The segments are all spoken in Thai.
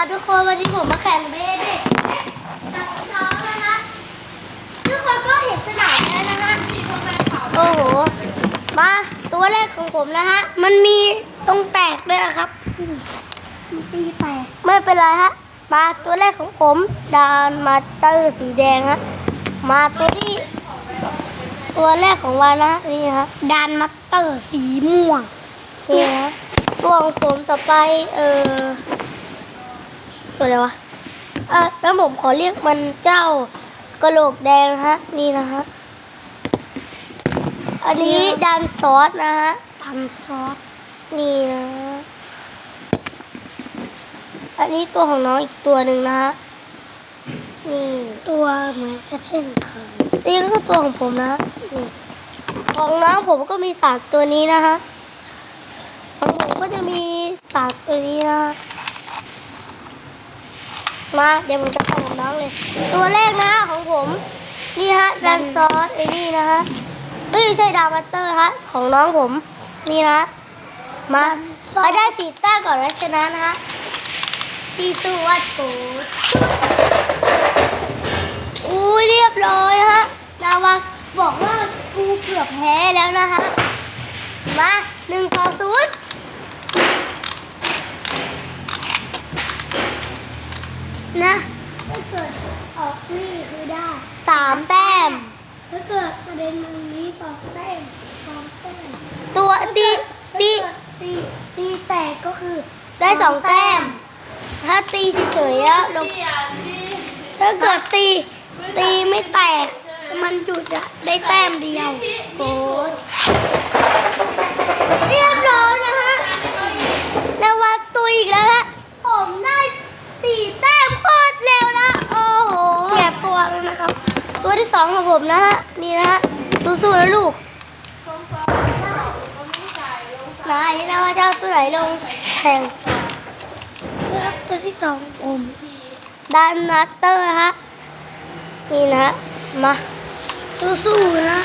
ครับทุกคนวันนี้ผมมาแข่งเบสเด็กกับน้องนะฮะทุกคนก็เห็นสนามแล้วนะฮะโอ้โหมาตัวแรกของผมนะฮะมันมีตรงแตกด้วยนะครับมันปีแตกไม่เป็นไรฮะมาตัวแรกของผมดานมาเตอร์สีแดงฮะมาตัวที่ตัวแรกของวันนะนี่ฮะดานมัตเตอร์สีม่วงนี่ฮะตัวของผมต่อไปเออ ตัวอะไรวะอะแล้วผมขอเรียกมันเจ้ากระโหลกแดงนะฮะ นี่นะฮะ อันนี้ดันซอสนะฮะดันซอส นี่นะฮะอันนี้ตัวของน้องอีกตัวหนึ่งนะฮะ นี่ตัวเหมือนกับเช่นเคยนี่ก็ตัวของผมนะฮะนี่ของน้องผมก็มีสามตัวนี้นะฮะ ของผมก็จะมีสามตัวนี้นะฮะ มาเดี๋ยวผมจะทำกับน้องเลย ตัวแรกนะฮะของผม นี่ฮะดันซอสไอ้นี่นะฮะเอ้ยไม่ใช่ดาวมัตเตอร์ฮะของน้องผมนี่นะมาใครได้สีต้าก่อนนะชนะนะฮะที่สู้วัดโกดอุ้ยเรียบร้อยฮะนาวาบอกว่ากูเกือบแพ้แล้วนะฮะมาหนึ่งต่อศูนย์ นะถ้าเกิดออกนี่คือได้สามแต้ม ถ้าเกิดประเด็นตรงนี้สองแต้มสองแต้มตัวตีตีตีตีแตกก็คือได้สองแต้ม ถ้าตีเฉยๆอะลงถ้าเกิดตี ตีไม่แตก มันหยุดอะได้แต้มเดียวโอ้ยเรียบร้อยนะฮะแล้วว่าตุยอีกแล้วฮะ ผมได้สี่แต้มโคตรเร็วนะ โอ้โหเปลี่ยนตัวแล้วนะครับ ตัว ที่สองของผมนะฮะ นี่นะฮะสู้ๆนะลูกไหนนะว่าจะเอาตัวไหนลงแข่งครับตัวที่สองผมดันนัตเตอร์ฮะ นี่นะมาสู้ๆนะ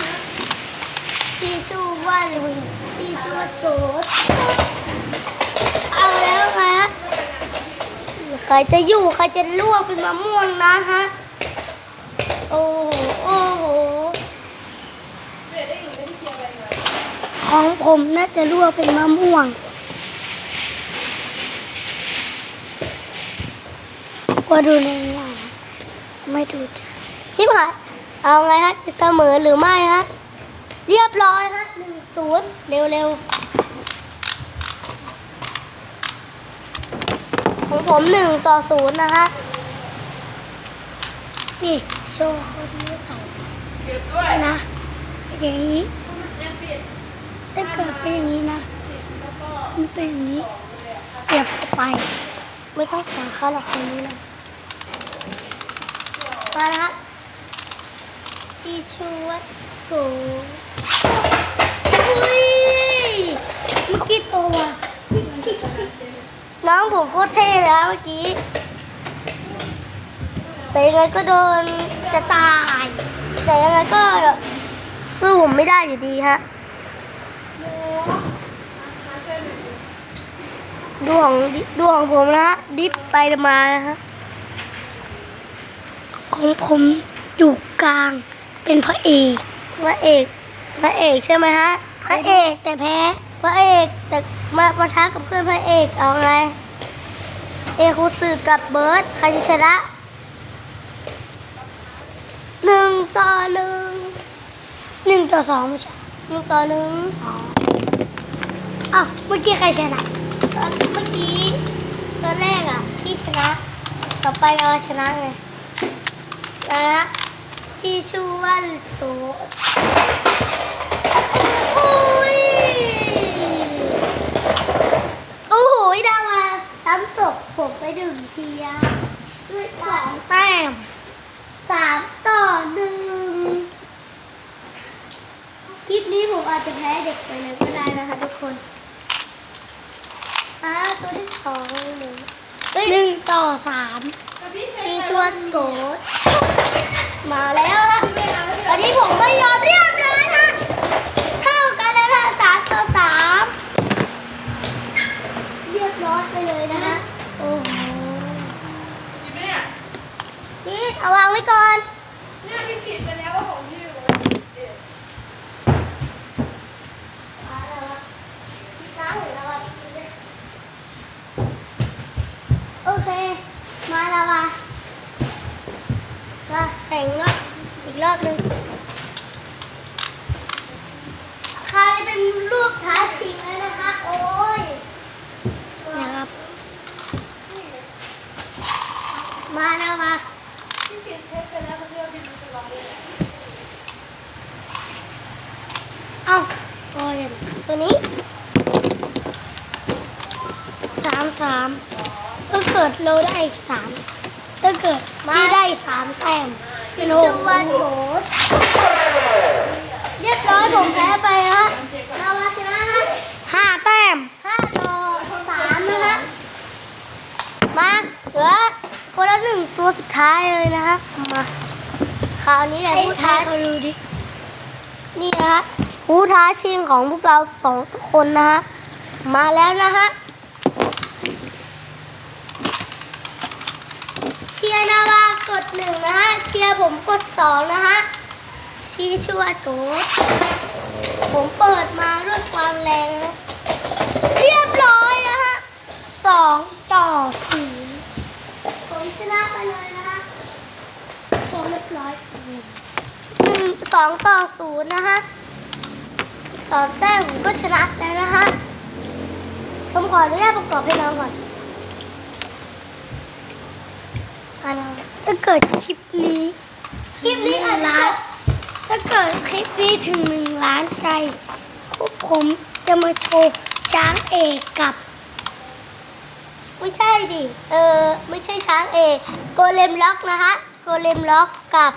ที่ชื่อว่าอะไรที่ชื่อว่าโตเอาแล้วไงฮะใครจะอยู่ใครจะลวกเป็นมะม่วงนะฮะ อ้โห โอ้โห ของผมน่าจะลวเป็นมะม่วงว่าดูในนี้อะไม่ดูชิบหายเอาไงฮะ จะเสมอหรือไม่ฮะ เรียบร้อยฮะหนึ่งศูนย์เร็วๆของผมหนึ่งต่อศูนย์นะฮะ นี่ โชว์คนนี้ใส่นะอย่างนี้ถ้าเกิดเป็นอย่างนี้นะมันเป็นอย่างนี้เสียบเข้าไป ไม่ต้องสอนเขาหรอกคนนี้นะมาแล้วฮะอีชูวัดโกอุ้ยเมื่อกี้ตัวน้องผมก็เท่แล้วเมื่อกี้ แต่ยังไงก็โดนจะตาย แต่ยังไงก็สู้ผมไม่ได้อยู่ดีฮะ ดูของดูของผมนะฮะ ดิฟไปมานะฮะ ของผมอยู่กลาง เป็นพระเอกพระเอกพระเอกใช่ไหมฮะ พระเอกแต่แพ้ พระเอกแต่มาปะทะกับเพื่อนพระเอกเอาไง เอคูสึกับเบิร์ดใครจะชนะ หนึ่งต่อหนึ่งหนึ่งต่อสองไม่ใช่หนึ่งต่อหนึ่งอ๋ออ้าวเมื่อกี้ใครชนะตอนเมื่อกี้ตอนแรกอะพี่ชนะ ต่อไปเราชนะไงนะฮะที่ชื่อว่าโตอุ้ยโอ้โหดามาซ้ำศพผมไปหนึ่งทีอะด้วยสองแต้มสามต่อหนึ่งคลิปนี้ ผมอาจจะแพ้เด็กไปเลยก็ได้นะคะทุกคนอ่าตัวที่สองหนึ่งหนึ่งต่อสามที่ชวนโกดมาแล้วฮะตอนนี้ผมไม่ยอมเรียบร้อยฮะเท่ากันแล้วนะสามต่อสาม เรียบร้อยไปเลยนะฮะ โอ้โห เอาวางไว้ก่อน หน้าพี่ผิดไปแล้วว่าของพี่อยู่เอ๊ะ โอเค มาแล้วว่ะมาแข่งรอบอีกรอบหนึ่งใครเป็นลูกท้าชิงแล้วนะคะ โอ้ยนะครับ มาแล้วว่ะ พี่ผิดเทปไปแล้วเขาเรียกว่าพี่รู้จะลองเลย เอ้าโอ้ยตัวนี้สามสามถ้า เกิดเราได้อีกสามถ้าเกิดพี่ได้สามแต้มเป็นหกวันโหดเรียบร้อยผมแพ้ไปนะนาวาชนะฮะห้าแต้มห้าต่อสามนะฮะมาเหลือคนละหนึ่งตัวสุดท้ายเลยนะฮะมาคราวนี้แหละผู้ท้าเขาดูดินี่นะฮะผู้ท้าชิงของพวกเราสองคนนะฮะมาแล้วนะฮะ เชียร์นาวาก ดหนึ่งนะฮะเชียร์ผมกดสองนะฮะพี่ช่ว่าโกผมเปิดมาด้วยความแรงนะเรียบร้อยนะฮะสองต่อศูนย์ผมชนะไปเลยนะฮะโอ้เรียบร้อยหนึ่งสองต่อศูนย์นะฮะสองแต้มผมก็ชนะแล้วนะฮะผมขออนุญาตประกอบให้น้องก่อน อ่าน้องถ้าเกิดคลิปนี้คลิปนี้อาจจะถ้าเกิดคลิปนี้ถึงหนึ่งล้านใจพวกผมจะมาโชว์ช้างเอกกับ ไม่ใช่ดิ เออ ไม่ใช่ช้างเอกโกเลมล็อกนะฮะ โกเลมล็อกกับ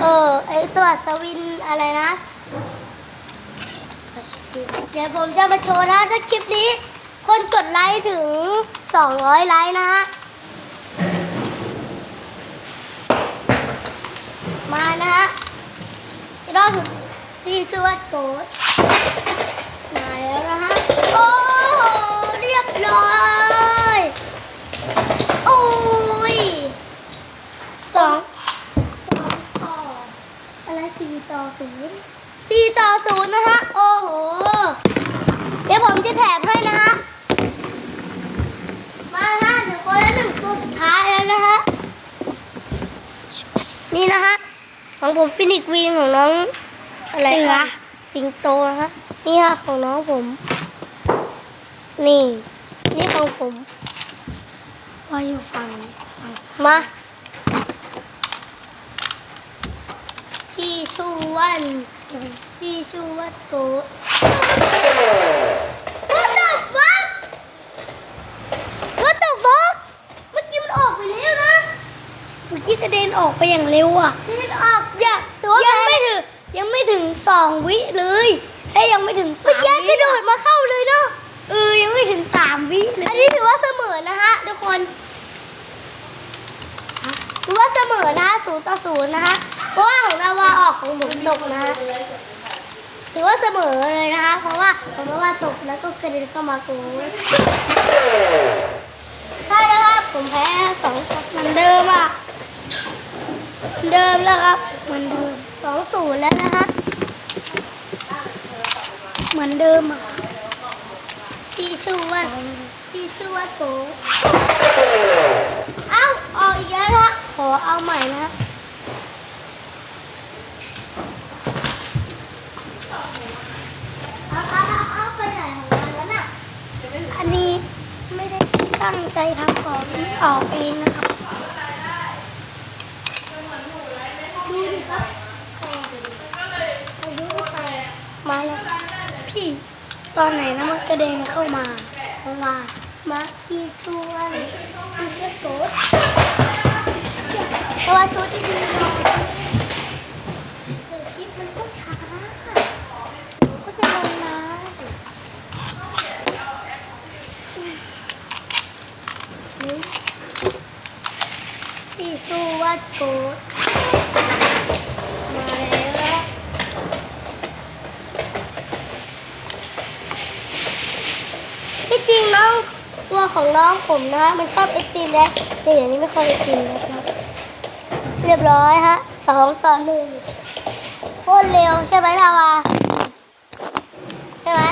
เออไอตัวสวินอะไรนะ เดี๋ยวผมจะมาโชว์นะถ้าคลิปนี้ คนกดไลค์ถึง 200 ไลค์นะฮะ มานะฮะรอบสุดที่ชื่อว่าโกดมาแล้วนะฮะ โอ้โห เรียบร้อยโอ้ยสองสองต่ออะไรสี่ต่อศูนย์สี่ต่อศูนย์นะฮะ โอ้โห เดี๋ยวผมจะแถมให้นะฮะ มาฮะเดี๋ยวคนละหนึ่งตัวสุดท้ายแล้วนะฮะ นี่นะฮะ ของผมฟินิกวีนของน้อง อะไรคะสิงโตนะฮะนี่ฮะของน้องผม นี่ นี่ของผมว่าอยู่ฝั่งไหนฝั่งซ้ายมาพี่ชูวันพี่ชูวัดโก What the fuck What the fuck เมื่อกี้มันออกไปแล้วนะเมื่อกี้กระเด็นออกไปอย่างเร็วอะ ถึงสองวิเลยเอ้ยยังไม่ถึงสามวิเมื่อกี้กระโดดมาเข้าเลยเนาะเออยังไม่ถึงสามวิเลยอันนี้ถือว่าเสมอนะฮะทุกคนถือว่าเสมอนะฮะศูนย์ต่อศูนย์นะฮะเพราะว่าของนาวาออกของผมตกนะฮะถือว่าเสมอเลยนะคะ เพราะว่าของนาวาตกแล้วก็กระเด็นเข้ามาโกงใช่แล้วครับผมแพ้สองเหมือนเดิมอะเดิมแล้วครับเหมือนเดิมสองศูนย์แล้วนะฮะเห มือนเดิมอะที่ชื่อว่าที่ชื่อว่าโตเอ้าออกอีกแล้วนะขอเอาใหม่นะเอาเอาเอาเอาไปไหนของมันแล้วน่ะอันนี้ไม่ได้ตั้งใจทำของนี่ออกเองนะครับดูดิครับอายุไปมาแล้ว พี่ ตอนไหนนะมันกระเด็นเข้ามาเพราะว่ามาพี่ช่วยพี่ช่วยโกดเพราะว่าชุดที่ดีเนาะเดี๋ยวคลิปมันก็ช้าก็จะลงน้ำนี่พี่ช่วยโกดาแล้วที่จริงน้องตัว ของน้องผมนะมันชอบไอติมแล้วแต่อย่างนี้ไม่ค่อยไอติมนะครับเรียบร้อยฮะสองต่อหนึ่งโคตรเร็วใช่ไหมลาวาใช่ไหม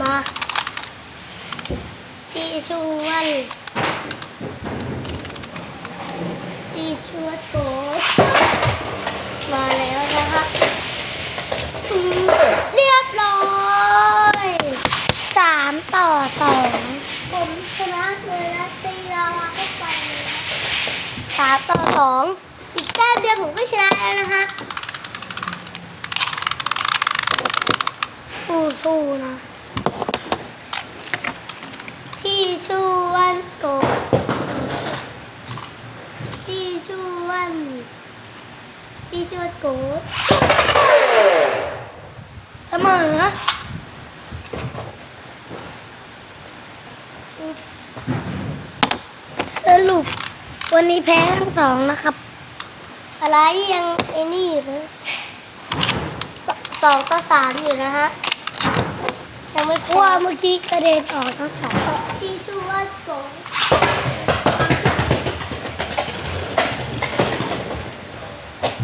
มาที่ชวนพี่ชวนโกดมาแล้วนะคะอืมเรียบร้อยสามต่อ สองผมชนะเลยนะตีลาวาเข้าไปสามต่อสองอีกแต้มเดียวผมก็ชนะแล้วนะคะสู้ๆนะพี่ชวนโกบพี่ชวนพี่ชวนโกเสมอ สรุป วันนี้แพ้ทั้งสองนะครับ อะไรยังไอ้นี่อยู่นะสสองต่อสามอยู่นะฮะ ยังไม่พอเมื่อกี้กระเด็นออกทั้งสองพี่ชูว่าโก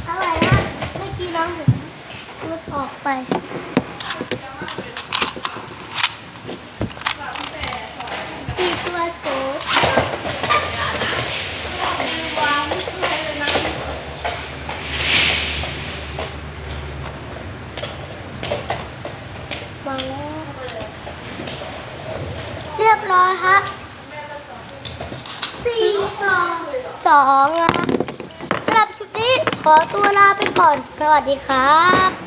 อะไรนะเมื่อกี้น้องผมหลุดออกไปพี่ช่วยโกมาแล้ว เรียบร้อยฮะสี่ต่อสองนะฮะสำหรับคลิปนี้ขอตัวลาไปก่อ น สวัสดีครับ